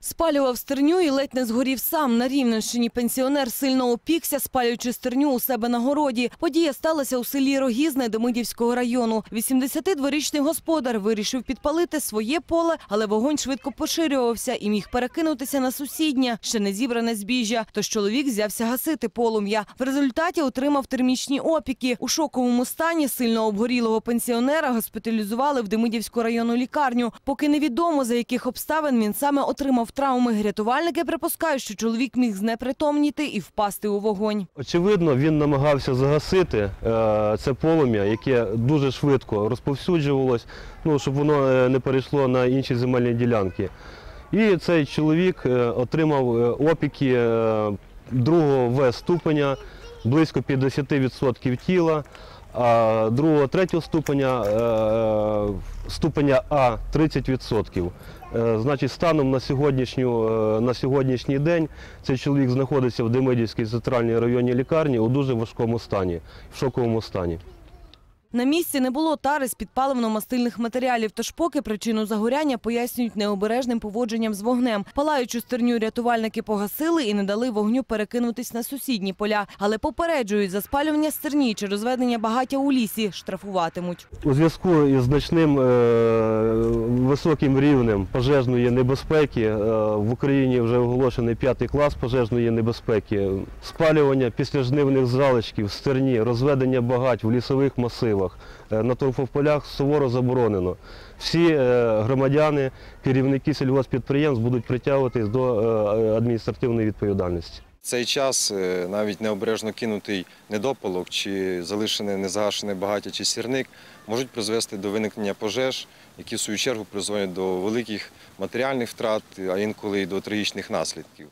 Спалював стерню і ледь не згорів сам. На Рівненщині пенсіонер сильно опікся, спалюючи стерню у себе на городі. Подія сталася у селі Рогізне Демидівського району. 82-річний господар вирішив підпалити своє поле, але вогонь швидко поширювався і міг перекинутися на сусіднє, ще не зібране збіжжя. Тож чоловік взявся гасити полум'я. В результаті отримав термічні опіки. У шоковому стані сильно обгорілого пенсіонера госпіталізували в Демидівську районну лікарню. Поки невідомо, за яких обставин він саме отримав травми. Рятувальники припускають, що чоловік міг знепритомніти і впасти у вогонь. Очевидно, він намагався загасити е, це полум'я, яке дуже швидко розповсюджувалось, ну, щоб воно е, не перейшло на інші земельні ділянки. І цей чоловік е, отримав опіки другого В ступеня, близько 50% тіла, а другого третього ступеня, е, ступеня А 30%. Е, Значить, станом на, сьогоднішню, е, на сьогоднішній день цей чоловік знаходиться в Демидівській центральній районній лікарні у дуже важкому стані, в шоковому стані. На місці не було тари з підпаливно-мастильних матеріалів, тож поки причину загоряння пояснюють необережним поводженням з вогнем. Палаючу стерню рятувальники погасили і не дали вогню перекинутись на сусідні поля. Але попереджують, за спалювання стерні чи розведення багаття у лісі штрафуватимуть. У зв'язку із значним е, високим рівнем пожежної небезпеки е, в Україні вже оголошений п'ятий клас пожежної небезпеки. Спалювання післяжнивних залишків, стерні, розведення багать в лісових масивах е, на торфополях суворо заборонено. Всі е, громадяни, керівники сільгоспідприємств будуть притягуватись до е, адміністративної відповідальності. цей час навіть необережно кинутий недопалок чи залишене незагашене багаття чи сірник можуть призвести до виникнення пожеж, які в свою чергу призводять до великих матеріальних втрат, а інколи й до трагічних наслідків.